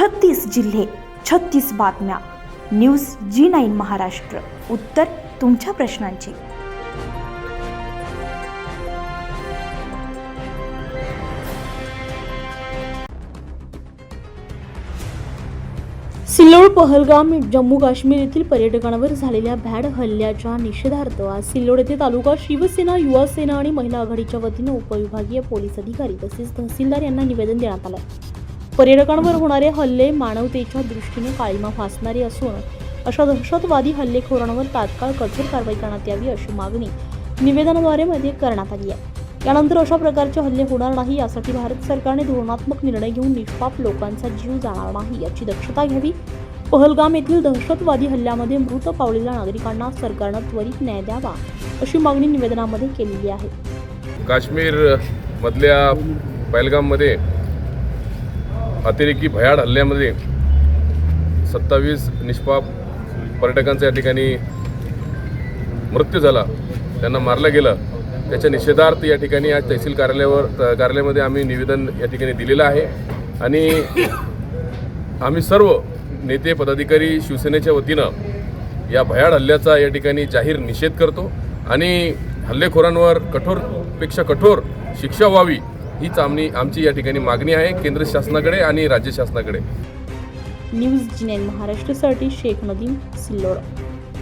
छत्तीस जिल्हे छत्तीस बातम्या. News G nine Maharashtra. उत्तर तुमच्या प्रश्नांची. सिल्लोड पहलगाम जम्मू काश्मीर येथील पर्यटकांवर झालेल्या भ्याड हल्ल्याच्या निषेधार्थ आज सिल्लोड येथे तालुका शिवसेना युवा सेना आणि महिला आघाडीच्या वतीनं उपविभागीय पोलीस अधिकारी तसेच तहसीलदार यांना निवेदन देण्यात आलं पर्यटकांवर होणारे हल्ले मानवतेच्या दृष्टीने काळीमा फासणारे असून अशा दहशतवादी हल्लेखोरांवर तात्काळ कठोर कारवाई करण्यात यावी अशी मागणी निवेदनाद्वारे मध्ये करण्यात आली आहे. यानंतर अशा प्रकारचे हल्ले होणार नाही यासाठी भारत सरकारने धोरणात्मक निर्णय घेऊन निष्पाप लोकांचा जीव जाणार नाही याची दक्षता घ्यावी. पहलगाम येथील दहशतवादी हल्ल्यामध्ये मृत पावलेल्या नागरिकांना सरकारनं त्वरित न्याय द्यावा अशी मागणी निवेदनामध्ये केलेली आहे. काश्मीर मधल्या पहलगाममध्ये अतिरेकी भयाड हल्ल्यामध्ये सत्तावीस निष्पाप पर्यटकांचा या ठिकाणी मृत्यू झाला. त्यांना मारलं गेलं. त्याच्या निषेधार्थ या ठिकाणी आज तहसील कार्यालयावर कार्यालयामध्ये आम्ही निवेदन या ठिकाणी दिलेलं आहे. आणि आम्ही सर्व नेते पदाधिकारी शिवसेनेच्या वतीनं या भयाड हल्ल्याचा या ठिकाणी जाहीर निषेध करतो. आणि हल्लेखोरांवर कठोरपेक्षा कठोर शिक्षा व्हावी हीच आमनी आमची या ठिकाणी मागणी आहे केंद्र शासनाकडे आणि राज्य शासनाकडे. न्यूज जिनेन महाराष्ट्रासाठी शेख नदीम सिल्लोड.